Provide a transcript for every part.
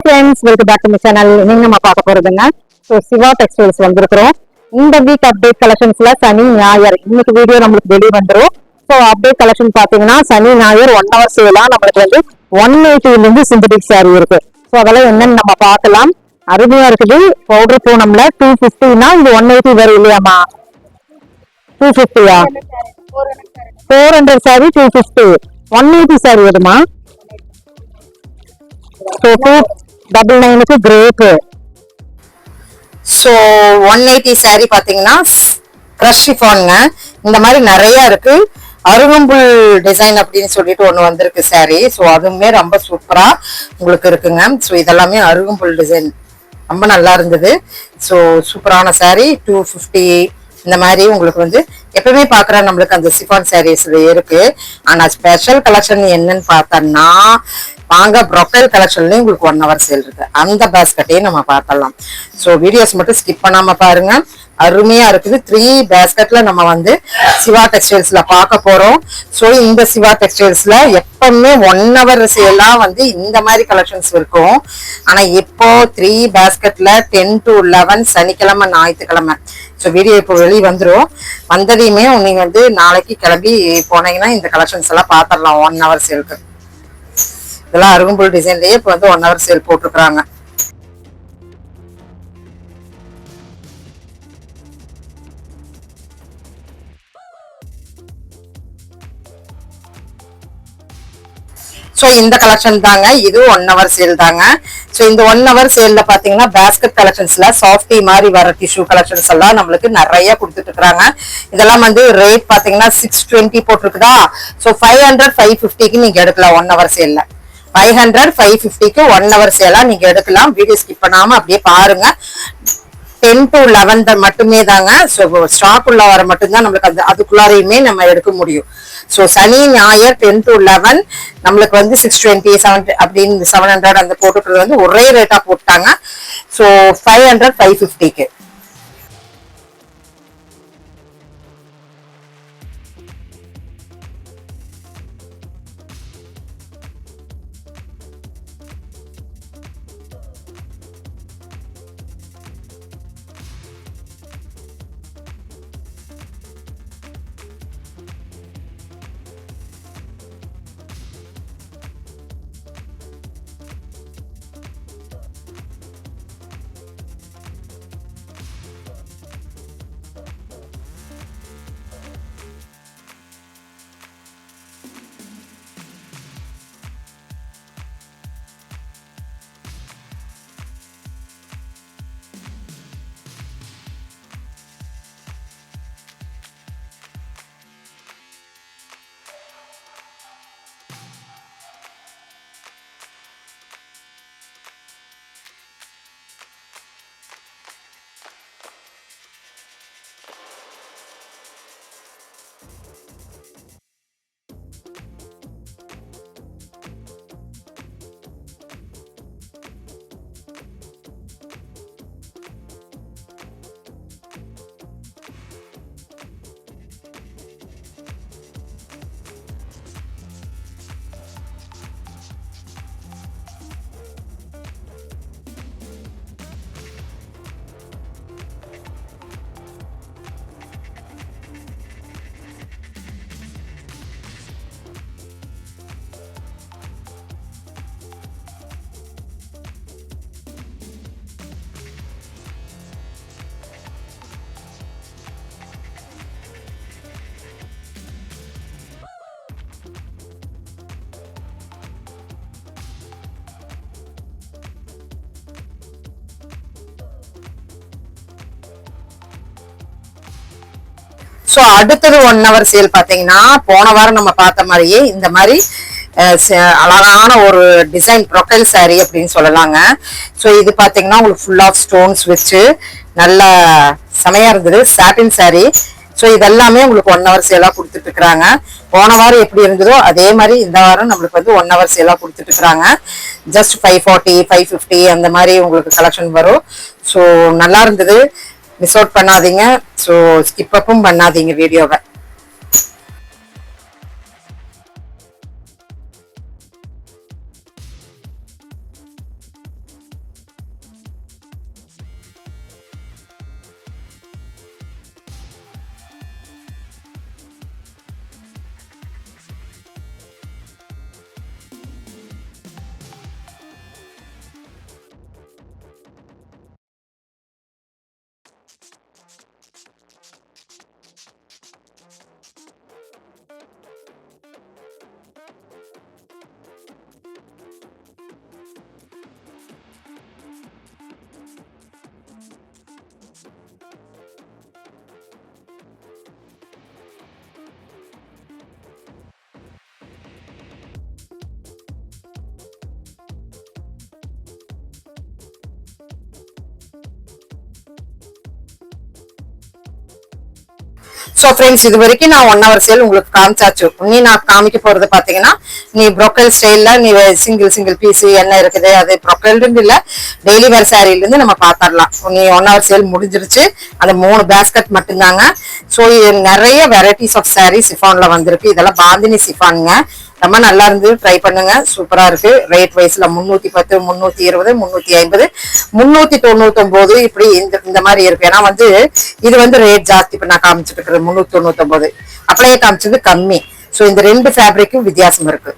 Friends welcome back to channel நீங்க நம்ம பார்க்க போறதுங்க ஸோ சிவா டெக்ஸ்டைல்ஸ் வந்திருக்கிறோம். இந்த வீக் அப்டேட் கலெக்ஷன்ஸ்ல சனி ஞாயிறு. இன்னைக்கு வீடியோ நம்மளுக்கு வெளியே வந்துடும் ஸோ அப்டேட் கலெக்ஷன் பாத்தீங்கன்னா சனி ஞாயிறு ஒன் ஹவர் சேலா நம்மளுக்கு வந்து ஒன் எயிட்டில இருந்து சிந்தடிக் சாரி இருக்கு. ஸோ அதெல்லாம் என்னன்னு நம்ம பார்க்கலாம். அருமையா இருக்குது. பவுடர் பூனம்ல டூ ஃபிஃப்டினா இது ஒன் எயிட்டி வரும் இல்லையாமா two ஃபிஃப்டியா four hundred sari two fifty one eighty sari வருமா? ஸோ டூ டபுள் நைனுக்கு crepe so one eighty saree பார்த்தீங்கன்னா க்ரஷ் ஷிஃபானுங்க இந்த மாதிரி நிறைய இருக்கு. அருகம்புல் டிசைன் அப்படின்னு சொல்லிட்டு ஒன்று வந்திருக்கு saree. ஸோ அதுவுமே ரொம்ப சூப்பராக உங்களுக்கு இருக்குங்க. ஸோ இதெல்லாமே அருகம்புல் டிசைன் ரொம்ப நல்லா இருந்தது. ஸோ சூப்பரான saree டூ ஃபிஃப்டி இந்த மாதிரி உங்களுக்கு வந்து எப்பவுமே பார்க்குற நம்மளுக்கு அந்த சிஃபான் சாரீஸ் இருக்கு. ஆனால் ஸ்பெஷல் கலெக்ஷன் என்னன்னு பார்த்தோம்னா வாங்க ப்ரொஃபைல் கலெக்ஷன்லயும் உங்களுக்கு ஒன் ஹவர் சேல் இருக்கு. அந்த பேஸ்கட்டையும் நம்ம பார்க்கலாம் ஸோ வீடியோஸ் மட்டும் ஸ்கிப் பண்ணாம பாருங்க. அருமையா இருக்குது. த்ரீ பேஸ்கெட்ல நம்ம வந்து சிவா டெக்ஸ்டைல்ஸ்ல பார்க்க போறோம். ஸோ இந்த சிவா டெக்ஸ்டைல்ஸ்ல எப்பவுமே ஒன் ஹவர் சேலா வந்து இந்த மாதிரி கலெக்ஷன்ஸ் இருக்கும். ஆனா இப்போ த்ரீ பேஸ்கெட்ல டென் டு லெவன் சனிக்கிழமை ஞாயிற்றுக்கிழமை. ஸோ வீடியோ இப்போ வெளியே வந்துடும் வந்ததையுமே நீங்க வந்து நாளைக்கு கிளம்பி போனீங்கன்னா இந்த கலெக்ஷன்ஸ் எல்லாம் பார்த்துடலாம். ஒன் ஹவர் சேலுக்கு இதெல்லாம் அருகம்புல் டிசைன்லயே இப்போ வந்து ஒன் ஹவர் சேல் போட்டிருக்கிறாங்க. ஸோ இந்த கலெக்ஷன் தாங்க. இது ஒன் ஹவர் சேல் தாங்க. ஸோ இந்த ஒன் ஹவர் சேல்ல பாத்தீங்கன்னா பேஸ்கெட் கலெக்ஷன்ஸ்ல சாஃப்டி மாதிரி வர டிஷ்யூ கலெக்ஷன்ஸ் எல்லாம் நம்மளுக்கு நிறைய கொடுத்துட்டு இருக்கிறாங்க இதெல்லாம் வந்து ரேட் பாத்தீங்கன்னா சிக்ஸ் டுவெண்ட்டி போட்டிருக்குதா? ஸோ ஃபைவ் ஹண்ட்ரட் ஃபைவ் ஃபிஃப்டிக்கு நீங்க எடுக்கலாம் ஒன் ஹவர் சேல்ல ஃபைவ் ஹண்ட்ரட் ஃபைவ் ஃபிஃப்டிக்கு ஒன் ஹவர் சேலாக நீங்கள் எடுக்கலாம். வீடியோ ஸ்கிப் பண்ணாமல் அப்படியே பாருங்க. டென் டு லெவன் மட்டுமே தாங்க. ஸோ ஸ்டாக் உள்ள வர மட்டும்தான் நம்மளுக்கு அந்த அதுக்குள்ளாரையுமே நம்ம எடுக்க முடியும். ஸோ சனி ஞாயிறு டென் டு லெவன் நம்மளுக்கு வந்து சிக்ஸ் டுவெண்ட்டி செவன் அப்படின்னு செவன் ஹண்ட்ரட் அந்த போட்டுக்கிறது வந்து ஒரே ரேட்டாக போட்டாங்க. ஸோ ஃபைவ் ஹண்ட்ரட் ஃபைவ் ஃபிஃப்டிக்கு ஸோ அடுத்தது ஒன் ஹவர் சேல் பார்த்தீங்கன்னா போன வாரம் நம்ம பார்த்த மாதிரியே இந்த மாதிரி ச- அழகான ஒரு டிசைன் ப்ரொஃபைல் saree அப்படின்னு சொல்லலாங்க. ஸோ இது பார்த்தீங்கன்னா உங்களுக்கு ஃபுல் ஆஃப் ஸ்டோன்ஸ் வச்சு நல்ல செமையா இருந்தது சாட்டின் saree. ஸோ இதெல்லாமே உங்களுக்கு ஒன் ஹவர் சேலாக கொடுத்துட்டு இருக்கிறாங்க. போன வாரம் எப்படி இருந்ததோ அதே மாதிரி இந்த வாரம் நம்மளுக்கு வந்து ஒன் ஹவர் சேலாக கொடுத்துட்டு இருக்கிறாங்க. Just five forty five fifty அந்த மாதிரி உங்களுக்கு கலெக்ஷன் வரும். ஸோ நல்லா இருந்தது. மிஸ் அவுட் பண்ணாதீங்க. ஸோ ஸ்கிப்பப்பும் பண்ணாதீங்க வீடியோவை ஸோ ஃப்ரெண்ட்ஸ் இது வரைக்கும் நான் ஒன் ஹவர் சேல் உங்களுக்கு காமிச்சாச்சு. நீ நான் காமிக்க போறது பாத்தீங்கன்னா நீ ப்ரொக்கல் ஸ்டைல்ல நீ சிங்கிள் சிங்கிள் பீஸ் என்ன இருக்குது அது ப்ரொக்கல்டு இல்லை டெய்லி வேர் சாரில இருந்து நம்ம பாத்தரலாம். நீ ஒன் ஹவர் சேல் முடிஞ்சிருச்சு. அந்த மூணு பேஸ்கட் மட்டும்தாங்க. ஸோ நிறைய வெரைட்டிஸ் ஆஃப் சாரி சிஃபான்ல வந்திருக்கு. இதெல்லாம் பாந்தினி சிஃபானுங்க. ரொம்ப நல்லா இருந்து ட்ரை பண்ணுங்க. சூப்பரா இருக்கு. ரேட் வைஸ்ல முன்னூத்தி பத்து முன்னூத்தி இருபது முன்னூத்தி ஐம்பது முன்னூத்தி தொண்ணூத்தி ஒன்பது இப்படி இந்த இந்த மாதிரி இருக்கு. ஏன்னா வந்து இது வந்து ரேட் ஜாஸ்தி. இப்ப நான் காமிச்சிட்டு இருக்கிறது முன்னூத்தி தொண்ணூத்தி ஒன்பது அப்படியே காமிச்சது கம்மி. சோ இந்த ரெண்டு ஃபேப்ரிக்கும் வித்தியாசம் இருக்கு.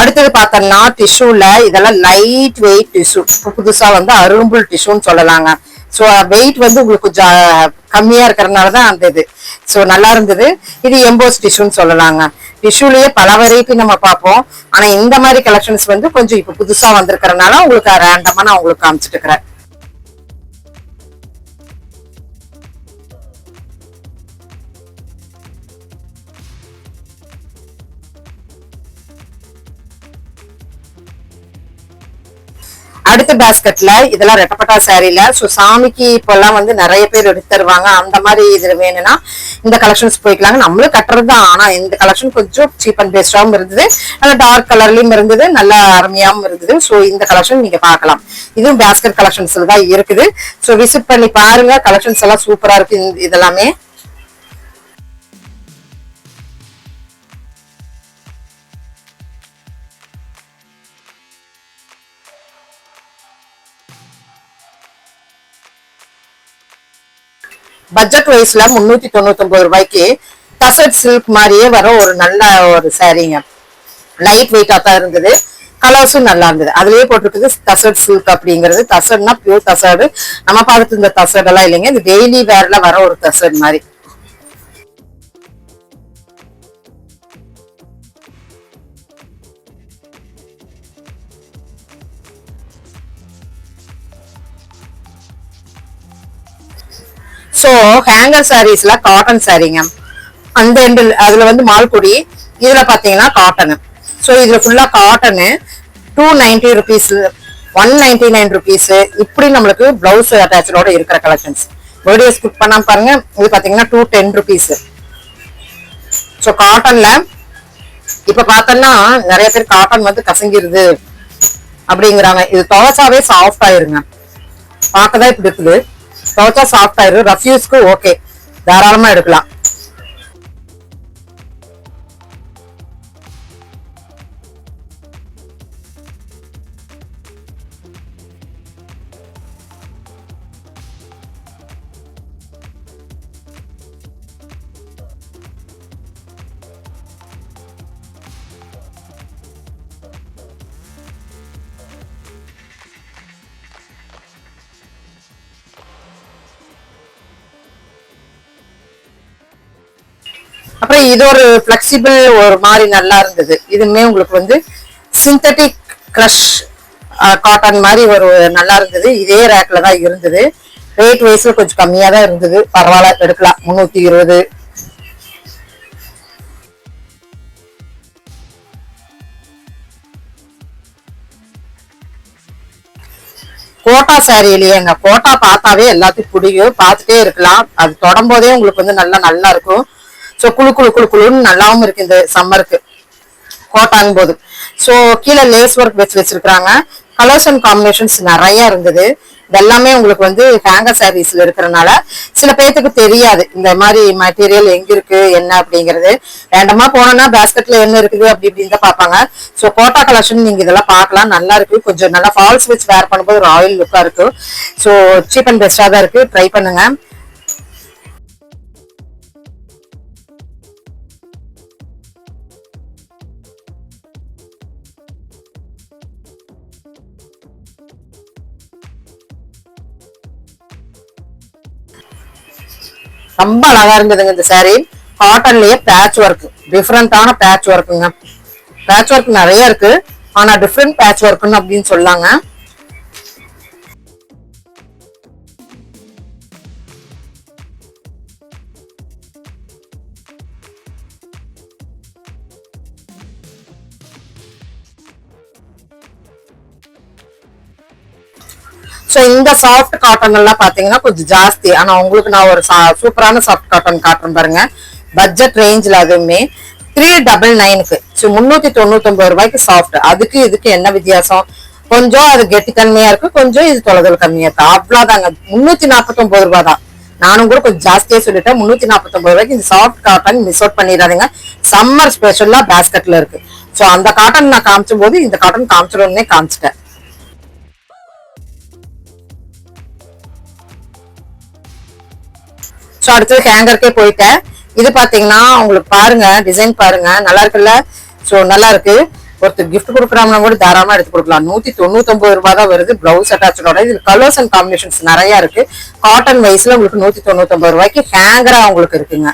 அடுத்தது பார்த்தோம்னா டிஷ்யூல இதெல்லாம் லைட் வெயிட் டிஷ்யூ புதுசா வந்து அரும்புல் டிஷ்யூன்னு சொல்லலாங்க. ஸோ வெயிட் வந்து உங்களுக்கு கொஞ்சம் கம்மியா இருக்கிறதுனால தான் அந்த இது. ஸோ நல்லா இருந்தது. இது எம்போஸ் டிஷ்யூன்னு சொல்லலாங்க. டிஷ்யூலயே பல வெரைட்டி நம்ம பார்ப்போம். ஆனா இந்த மாதிரி கலெக்ஷன்ஸ் வந்து கொஞ்சம் இப்போ புதுசா வந்திருக்கிறதுனால உங்களுக்கு ரேண்டமா நான் உங்களுக்கு காமிச்சிட்டு இருக்கிறேன் பேஸ்கெட்ல இதெல்லாம் ரெட்டப்பட்டா சாரில ஸோ சாமிக்கு இப்பெல்லாம் வந்து நிறைய பேர் எடுத்து தருவாங்க. அந்த மாதிரி இது வேணும்னா இந்த கலெக்ஷன்ஸ் போய்க்கலாங்க. நம்மளும் கட்டுறது தான் ஆனா இந்த கலெக்ஷன் கொஞ்சம் சீப் அண்ட் பெஸ்டாவும் இருந்தது. நல்லா டார்க் கலர்லயும் இருந்தது. நல்லா அருமையாவும் இருந்தது. ஸோ இந்த கலெக்ஷன் நீங்க பார்க்கலாம். இதுவும் பேஸ்கெட் கலெக்ஷன்ஸ்ல தான் இருக்குது. ஸோ விசிட் பண்ணி பாருங்க. கலெக்ஷன்ஸ் எல்லாம் சூப்பரா இருக்கு. இந்த- இதெல்லாமே. பட்ஜெட் வைஸ்ல முன்னூத்தி தொண்ணூத்தி ரூபாய்க்கு டசட் சில்க் மாதிரியே வர ஒரு நல்ல ஒரு சாரீங்க லைட் வெயிட்டா தான் இருந்தது. கலர்ஸும் நல்லா இருந்தது. அதுலயே போட்டுருக்குது தசட் சில்க் அப்படிங்கிறது. தசட்னா பியூர் தசடு நம்ம பார்த்துட்டு இந்த தசடெல்லாம் இல்லைங்க. இந்த டெய்லி வேர்ல வர ஒரு தசட் மாதிரி. ஸோ ஹேங்கர் சாரீஸ்ல காட்டன் சாரீங்க அந்த எண்டு அதுல வந்து மால்குடி இதுல பாத்தீங்கன்னா காட்டனு ஸோ இதுல ஃபுல்லா cotton two ninety rupees one ninety nine rupees இப்படி நம்மளுக்கு பிளவுஸ் அட்டாச்சோட இருக்கிற கலெக்ஷன்ஸ் வீடியோ குக் பண்ணாம பாருங்க. இது பாத்தீங்கன்னா டூ டென் ருபீஸ் ஸோ காட்டன்ல இப்ப பார்த்தோம்னா நிறைய பேர் காட்டன் வந்து கசங்கிருது அப்படிங்கிறாங்க. இது துவச்சாவே சாஃப்ட் ஆயிருங்க. பார்க்கதான் இப்படி இருக்குது. துவைச்சா சாஃப்ட் ஆயிரும். ரஃப்யூஸ்க்கு ஓகே தாராளமா எடுக்கலாம். அப்புறம் இது ஒரு ஃப்ளெக்சிபிள் ஒரு மாதிரி நல்லா இருந்தது. இதுவுமே உங்களுக்கு வந்து சிந்தட்டிக் க்ரஷ் காட்டன் மாதிரி ஒரு நல்லா இருந்தது. இதே ரேக்ல தான் இருந்தது. ரேட் வைஸ்ல கொஞ்சம் கம்மியா தான் இருந்தது. பரவாயில்ல எடுக்கலாம். முன்னூத்தி இருபது. கோட்டா சாரியிலேயேங்க கோட்டா பார்த்தாவே எல்லாத்தையும் பிடிக்கும். பார்த்துட்டே இருக்கலாம். அது தொடம்போதே உங்களுக்கு வந்து நல்லா நல்லா இருக்கும். ஸோ குளு குழு குழு குளுன்னு நல்லாவும் இருக்கு இந்த சம்மருக்கு கோட்டாங்கும் போது. ஸோ கீழே லேஸ் ஒர்க் வச்சு வச்சிருக்காங்க கலர்ஸ் அண்ட் காம்பினேஷன்ஸ் நிறைய இருந்தது. இதெல்லாமே உங்களுக்கு வந்து ஹேங்கர் சாரீஸ்ல இருக்கிறனால சில பேர்த்துக்கு தெரியாது. இந்த மாதிரி மெட்டீரியல் எங்க இருக்கு என்ன அப்படிங்கிறது. ரேண்டமா போனோம்னா பேஸ்கெட்ல என்ன இருக்குது அப்படி இப்படின்னு தான் பார்ப்பாங்க. ஸோ கோட்டா கலெக்ஷன் நீங்க இதெல்லாம் பார்க்கலாம். நல்லா இருக்கு. கொஞ்சம் நல்லா ஃபால்ஸ் வச்சு வேர் பண்ணும்போது ராயல் லுக்கா இருக்கு ஸோ சீப் அண்ட் பெஸ்டா தான் இருக்கு. ட்ரை பண்ணுங்க. ரொம்ப அழகா இருந்ததுங்க இந்த சாரீ காட்டன்லயே பேட்ச் ஒர்க் டிஃப்ரெண்டான பேட்ச் ஒர்க்குங்க பேட்ச் ஒர்க் நிறைய இருக்கு. ஆனா டிஃப்ரெண்ட் பேட்ச் ஒர்க்குன்னு அப்படின்னு சொல்லாங்க. ஸோ இந்த சாஃப்ட் காட்டன் எல்லாம் பாத்தீங்கன்னா கொஞ்சம் ஜாஸ்தி. ஆனா உங்களுக்கு நான் ஒரு சூப்பரான சாஃப்ட் காட்டன் காட்டுறேன் பாருங்க. பட்ஜெட் ரேஞ்சில் அதுவுமே த்ரீ டபுள் நைனுக்கு ஸோ முந்நூத்தி தொண்ணூத்தொன்பது ரூபாய்க்கு சாஃப்ட் அதுக்கு இதுக்கு என்ன வித்தியாசம்? கொஞ்சம் அது கெட்டித்தன்மையா இருக்கு கொஞ்சம் இது தொலைதல் கம்மியா இருக்கு. அவ்வளவுதாங்க. முன்னூத்தி நாற்பத்தொன்பது ரூபாய் தான் நானும் கூட கொஞ்சம் ஜாஸ்தியா சொல்லிட்டேன். முன்னூத்தி நாற்பத்தொன்பது ரூபாய்க்கு இந்த சாஃப்ட் காட்டன் மிஸ் அவுட் பண்ணிடாதீங்க. சம்மர் ஸ்பெஷலா பேஸ்கெட்ல இருக்கு. ஸோ அந்த காட்டன் நான் காமிச்சும் போது இந்த காட்டன் காமிச்சிடணும்னே காமிச்சிட்டேன். ஸோ அடுத்தது ஹேங்கருக்கே போயிட்டேன். இது பார்த்தீங்கன்னா உங்களுக்கு பாருங்க டிசைன் பாருங்க. நல்லா இருக்குல்ல? ஸோ நல்லா இருக்கு. ஒருத்தர் கிஃப்ட் கொடுக்குறாங்கன்னா கூட தாராளமாக எடுத்து கொடுக்கலாம். நூத்தி தொண்ணூத்தொம்பது ரூபாய் தான் வருது பிளவுஸ் அட்டாச்சோட இது கலர்ஸ் அண்ட் காம்பினேஷன்ஸ் நிறைய இருக்கு. காட்டன் வைஸ்ல உங்களுக்கு நூத்தி தொண்ணூத்தொம்பது ரூபாய்க்கு ஹேங்கரா உங்களுக்கு இருக்குங்க.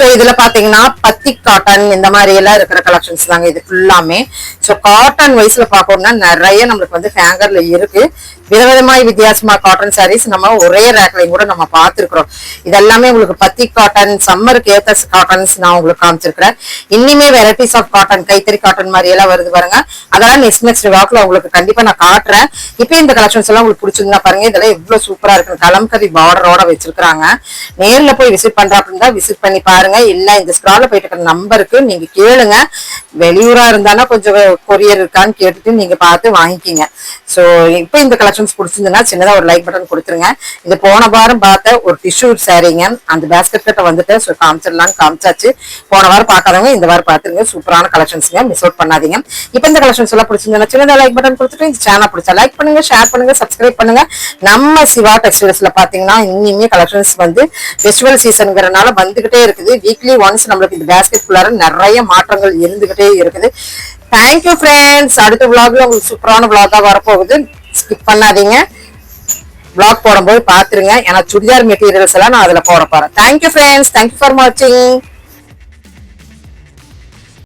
ஸோ இதுல பாத்தீங்கன்னா பத்தி காட்டன் இந்த மாதிரி எல்லாம் இருக்கிற கலெக்ஷன்ஸ் தாங்க இது ஃபுல்லாமே ஸோ காட்டன் வைஸ்ல பாப்போம்னா நிறைய நம்மளுக்கு வந்து ஹேங்கர்ல இருக்கு. விதவிதமாய் வித்தியாசமா காட்டன் சாரீஸ் நம்ம ஒரே ரேக்லையும் கூட நம்ம பார்த்துருக்குறோம். இதெல்லாமே உங்களுக்கு பத்தி காட்டன் சம்மருக்கு ஏத்த காட்டன்ஸ் நான் உங்களுக்கு காமிச்சிருக்கிறேன். இன்னுமே வெரைட்டிஸ் ஆஃப் காட்டன் கைத்தறி காட்டன் மாதிரி எல்லாம் வருது பாருங்க. அதெல்லாம் நெக்ஸ்ட் நெக்ஸ்ட் வாக்குல உங்களுக்கு கண்டிப்பா நான் காட்டுறேன். இப்போ இந்த கலெக்ஷன்ஸ் எல்லாம் உங்களுக்கு பிடிச்சிருந்தா பாருங்க. இதெல்லாம் எவ்வளவு சூப்பரா இருக்கு கலம்கரி பார்டரோட வச்சிருக்காங்க நேர்ல போய் விசிட் பண்றா விசிட் பண்ணி பாருங்க. இல்லை இந்த ஸ்க்ரால போயிட்டு இருக்கிற நம்பருக்கு நீங்க கேளுங்க. வெளியூரா இருந்தானா கொஞ்சம் கொரியர் இருக்கான்னு கேட்டுட்டு நீங்க பார்த்து வாங்கிக்கிங்க. சோ இப்போ இந்த கலெக்ஷன்ஸ் பிடிச்சிருந்ததுன்னா சின்னதா ஒரு லைக் பட்டன் கொடுத்துருங்க. இது போன வாரம் பார்த்த ஒரு டிஷ்யூ சாரீங்க அந்த பேஸ்கெட் கிட்ட வந்துட்டு ஸோ காமிச்சிடலான்னு காமிச்சாச்சு. போன வாரம் பார்க்காதவங்க இந்த வாரம் பார்த்துருங்க. சூப்பரான கலெக்ஷன்ஸ்ங்க மிஸ் அவுட் பண்ணாதீங்க. இப்போ இந்த கலெக்ஷன்ஸ் எல்லாம் பிடிச்சிருந்தா சின்னதா லைக் பட்டன் கொடுத்துட்டு இந்த சேனல் பிடிச்சா லைக் பண்ணுங்க ஷேர் பண்ணுங்க சப்ஸ்கிரைப் பண்ணுங்க. நம்ம சிவா டெக்ஸ்டைல்ஸ்ல பாத்தீங்கன்னா இனிமே கலெக்ஷன்ஸ் வந்து ஃபெஸ்டிவல் சீசன்ங்கிறனால வந்துகிட்டே இருக்குது. இருக்குது வீக்லி ஒன்ஸ் நம்மளுக்கு இந்த பேஸ்கெட் குள்ளார நிறைய மாற்றங்கள் இருந்துகிட்டே இருக்குது. தேங்க்யூ ஃப்ரெண்ட்ஸ் அடுத்த vlogல உங்களுக்கு சூப்பரான vlog-ஆ வரப்போகுது. ஸ்கிப் பண்ணாதீங்க. விளாக் போடும்போது பார்த்துருங்க ஏன்னா சுடிதார் மெட்டீரியல்ஸ் எல்லாம் நான் அதில் போட போகிறேன் தேங்க்யூ ஃப்ரெண்ட்ஸ் தேங்க்யூ ஃபார் வாட்சிங்